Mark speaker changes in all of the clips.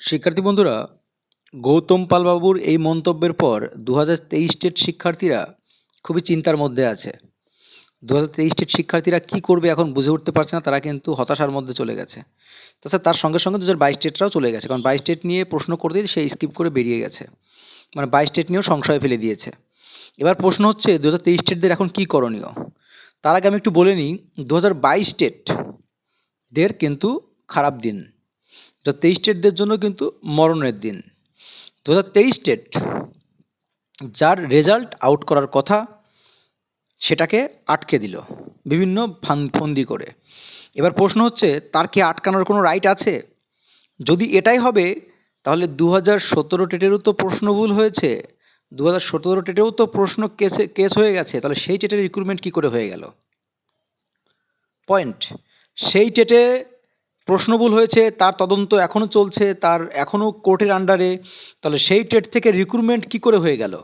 Speaker 1: শিক্ষার্থী বন্ধুরা, গৌতম পালবাবুর এই মন্তব্যের পর দু হাজার তেইশ টেট শিক্ষার্থীরা খুবই চিন্তার মধ্যে আছে। দু হাজার তেইশ টেট শিক্ষার্থীরা কী করবে এখন বুঝে উঠতে পারছে না, তারা কিন্তু হতাশার মধ্যে চলে গেছে। তাছাড়া তার সঙ্গে সঙ্গে দু হাজার বাইশ টেটরাও চলে গেছে, কারণ বাইশ স্টেট নিয়ে প্রশ্ন করতেই সে স্কিপ করে বেরিয়ে গেছে। মানে বাইশ স্টেট নিয়েও সংশয় ফেলে দিয়েছে। এবার প্রশ্ন হচ্ছে দু হাজার তেইশ টেটদের এখন কী করণীয়? তার আগে আমি একটু বলে নিই দু হাজার বাইশ টেটদের কিন্তু খারাপ দিন। হাজার তেইশ টেটদের জন্য কিন্তু মরণের দিন। দু হাজার তেইশ টেট যার রেজাল্ট আউট করার কথা সেটাকে আটকে দিল, বিভিন্ন ফান ফন্দি করে। এবার প্রশ্ন হচ্ছে, তার কি আটকানোর কোনো রাইট আছে? যদি এটাই হবে, তাহলে দু হাজার সতেরো টেটেরও তো প্রশ্ন ভুল হয়েছে। দু হাজার সতেরো টেটেও তো প্রশ্ন কেসে, কেস হয়ে গেছে, তাহলে সেই টেটের রিক্রুটমেন্ট কী করে হয়ে গেল? পয়েন্ট সেই টেটে প্রশ্ন ভুল হয়েছে, তার তদন্ত এখনও চলছে, তার এখনও কোর্টের আন্ডারে। তাহলে সেই টেট থেকে রিক্রুটমেন্ট কী করে হয়ে গেল?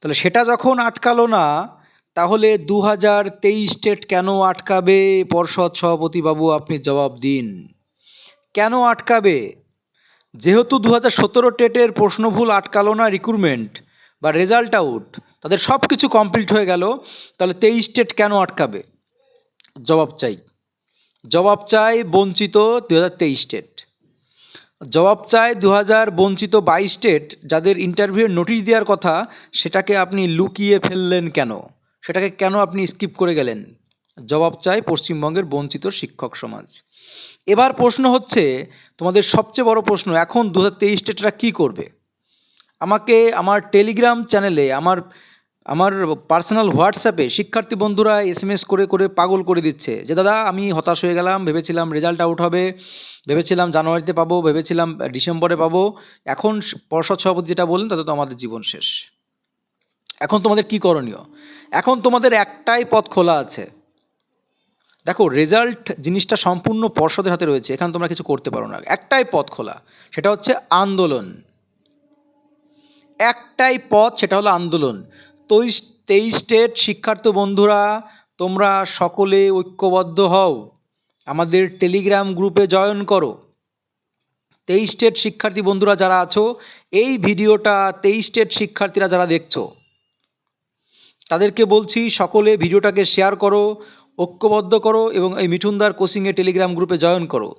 Speaker 1: তাহলে সেটা যখন আটকালো না, তাহলে দু হাজার তেইশ টেট কেন আটকাবে? পর্ষদ সভাপতিবাবু আপনি জবাব দিন। কেন আটকাবে? যেহেতু দু হাজার সতেরো টেটের প্রশ্ন ভুল আটকালো না রিক্রুটমেন্ট বা রেজাল্ট আউট তাদের সব কিছু কমপ্লিট হয়ে গেল, তাহলে তেইশ টেট কেন আটকাবে? জবাব চাই। জবাব চাই বঞ্চিত দু হাজার তেইশ স্টেট জবাব চাই দু হাজার বঞ্চিত বাইশ স্টেট যাদের ইন্টারভিউয়ের নোটিশ দেওয়ার কথা, সেটাকে আপনি লুকিয়ে ফেললেন কেন? সেটাকে কেন আপনি স্কিপ করে গেলেন? জবাব চাই পশ্চিমবঙ্গের বঞ্চিত শিক্ষক সমাজ। এবার প্রশ্ন হচ্ছে, তোমাদের সবচেয়ে বড় প্রশ্ন, এখন দু হাজার তেইশ স্টেটরা কী করবে? আমাকে আমার টেলিগ্রাম চ্যানেলে আমার আমার পার্সোনাল হোয়াটসঅ্যাপে শিক্ষার্থী বন্ধুরা এস এম এস করে করে পাগল করে দিচ্ছে যে, দাদা, আমি হতাশ হয়ে গেলাম, ভেবেছিলাম রেজাল্ট আউট হবে, ভেবেছিলাম জানুয়ারিতে পাবো, ভেবেছিলাম ডিসেম্বরে পাবো। এখন পর্ষদ সভাপতি যেটা বললেন, তাতে তো আমাদের জীবন শেষ। এখন তোমাদের কি করণীয়? এখন তোমাদের একটাই পথ খোলা আছে। দেখো রেজাল্ট জিনিসটা সম্পূর্ণ পর্ষদের হাতে রয়েছে, এখানে তোমরা কিছু করতে পারো না। একটাই পথ খোলা, সেটা হচ্ছে আন্দোলন। একটাই পথ, সেটা হলো আন্দোলন। তেইশ তেইশ স্টেট শিক্ষার্থী বন্ধুরা, তোমরা সকলে ঐক্যবদ্ধ হও। আমাদের টেলিগ্রাম গ্রুপে জয়েন করো। তেইশ স্টেট শিক্ষার্থী বন্ধুরা যারা আছো, এই ভিডিওটা তেইশ স্টেট শিক্ষার্থীরা যারা দেখছ, তাদেরকে বলছি সকলে ভিডিওটাকে শেয়ার করো, ঐক্যবদ্ধ করো এবং এই মিঠুনদার কোচিংয়ে টেলিগ্রাম গ্রুপে জয়েন করো।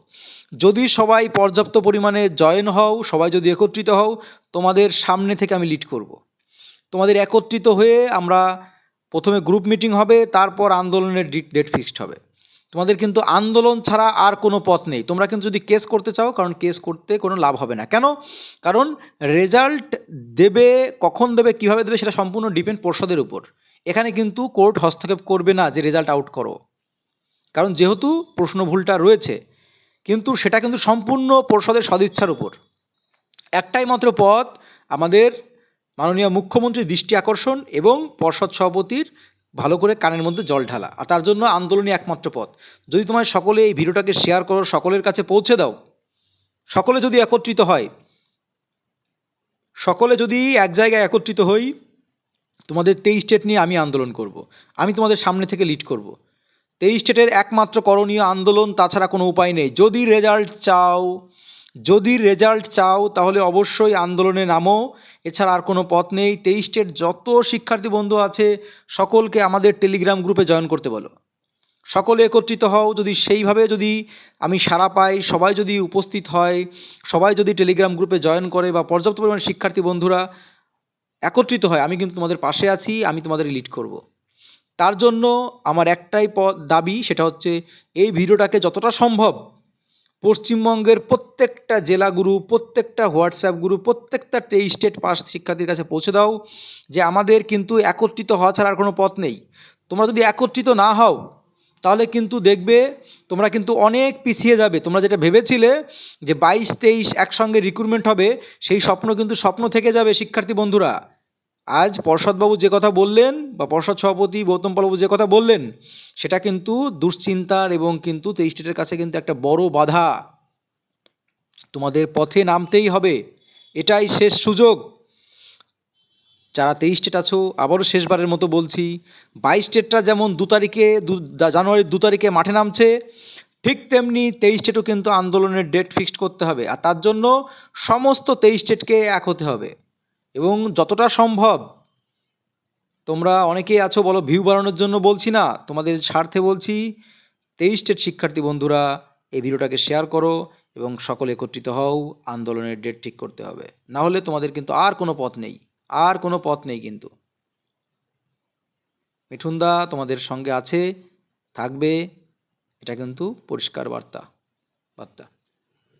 Speaker 1: যদি সবাই পর্যাপ্ত পরিমাণে জয়েন হও, সবাই যদি একত্রিত হও, তোমাদের সামনে থেকে আমি লিড করব। তোমাদের একত্রিত হয়ে আমরা প্রথমে গ্রুপ মিটিং হবে, তারপর আন্দোলনের ডেট ফিক্সড হবে। তোমাদের কিন্তু আন্দোলন ছাড়া আর কোনো পথ নেই। তোমরা কিন্তু যদি কেস করতে চাও, কারণ কেস করতে কোনো লাভ হবে না। কেন? কারণ রেজাল্ট দেবে, কখন দেবে, কীভাবে দেবে, সেটা সম্পূর্ণ ডিপেন্ড পর্ষদের উপর। এখানে কিন্তু কোর্ট হস্তক্ষেপ করবে না যে রেজাল্ট আউট করো। কারণ যেহেতু প্রশ্ন ভুলটা রয়েছে, কিন্তু সেটা কিন্তু সম্পূর্ণ পর্ষদের সদিচ্ছার উপর। একটাই মাত্র পথ আমাদের মাননীয় মুখ্যমন্ত্রীর দৃষ্টি আকর্ষণ এবং পর্ষদ সভাপতির ভালো করে কানের মধ্যে জল ঢালা আর তার জন্য আন্দোলনই একমাত্র পথ যদি তোমার সকলে এই ভিডিওটাকে শেয়ার করো, সকলের কাছে পৌঁছে দাও, সকলে যদি একত্রিত হয়, সকলে যদি এক জায়গায় একত্রিত হই, তোমাদের তেইশ স্টেট নিয়ে আমি আন্দোলন করব। আমি তোমাদের সামনে থেকে লিড করব। তেইশ স্টেটের একমাত্র করণীয় আন্দোলন, তাছাড়া কোনো উপায় নেই যদি রেজাল্ট চাও যদি রেজাল্ট চাও, তাহলে অবশ্যই আন্দোলনে নামো। এছাড়া আর কোনো পথ নেই। তেইশ স্টেট যত শিক্ষার্থী বন্ধু আছে, সকলকে আমাদের টেলিগ্রাম গ্রুপে জয়েন করতে বলো। সকলে একত্রিত হও। যদি সেইভাবে যদি আমি সাড়া পাই, সবাই যদি উপস্থিত হয়, সবাই যদি টেলিগ্রাম গ্রুপে জয়েন করে বা পর্যাপ্ত পরিমাণে শিক্ষার্থী বন্ধুরা একত্রিত হয়, আমি কিন্তু তোমাদের পাশে আছি, আমি তোমাদের লিড করব। তার জন্য আমার একটাই পদ দাবি, সেটা হচ্ছে এই ভিডিওটাকে যতটা সম্ভব পশ্চিমবঙ্গের প্রত্যেকটা জেলা গ্রুপ প্রত্যেকটা হোয়াটসঅ্যাপ গ্রুপ প্রত্যেকটা তেইশ স্টেট পাস শিক্ষার্থীর কাছে পৌঁছে দাও যে আমাদের কিন্তু একত্রিত হওয়া ছাড়া আর কোনো পথ নেই। তোমরা যদি একত্রিত না হও, তাহলে কিন্তু দেখবে তোমরা কিন্তু অনেক পিছিয়ে যাবে। তোমরা যেটা ভেবেছিলে যে বাইশ তেইশ একসঙ্গে রিক্রুটমেন্ট হবে, সেই স্বপ্ন কিন্তু স্বপ্ন থেকে যাবে শিক্ষার্থী বন্ধুরা। আজ পর্ষদবাবু যে কথা বললেন বা পর্ষদ সভাপতি গৌতম পালবাবু যে কথা বললেন, সেটা কিন্তু দুশ্চিন্তার এবং কিন্তু তেইশ স্টেটের কাছে কিন্তু একটা বড় বাধা। তোমাদের পথে নামতেই হবে, এটাই শেষ সুযোগ। যারা তেইশ স্টেট আছো, আবারও শেষবারের মতো বলছি বাইশ স্টেটটা যেমন দু তারিখে, দু জানুয়ারির দু তারিখে মাঠে নামছে, ঠিক তেমনি তেইশ স্টেটও কিন্তু আন্দোলনের ডেট ফিক্সড করতে হবে। আর তার জন্য সমস্ত তেইশ স্টেটকে এক হতে হবে। এবং যতটা সম্ভব, তোমরা অনেকেই আছো বলো ভিউ বাড়ানোর জন্য বলছি না, তোমাদের স্বার্থে বলছি, তেইশ স্টেট শিক্ষার্থী বন্ধুরা, এই ভিডিওটাকে শেয়ার করো এবং সকলে একত্রিত হও, আন্দোলনের ডেট ঠিক করতে হবে। না হলে তোমাদের কিন্তু আর কোনো পথ নেই, আর কোনো পথ নেই কিন্তু। মিঠুনদা তোমাদের সঙ্গে আছে, থাকবে, এটা কিন্তু পরিষ্কার বার্তা বার্তা।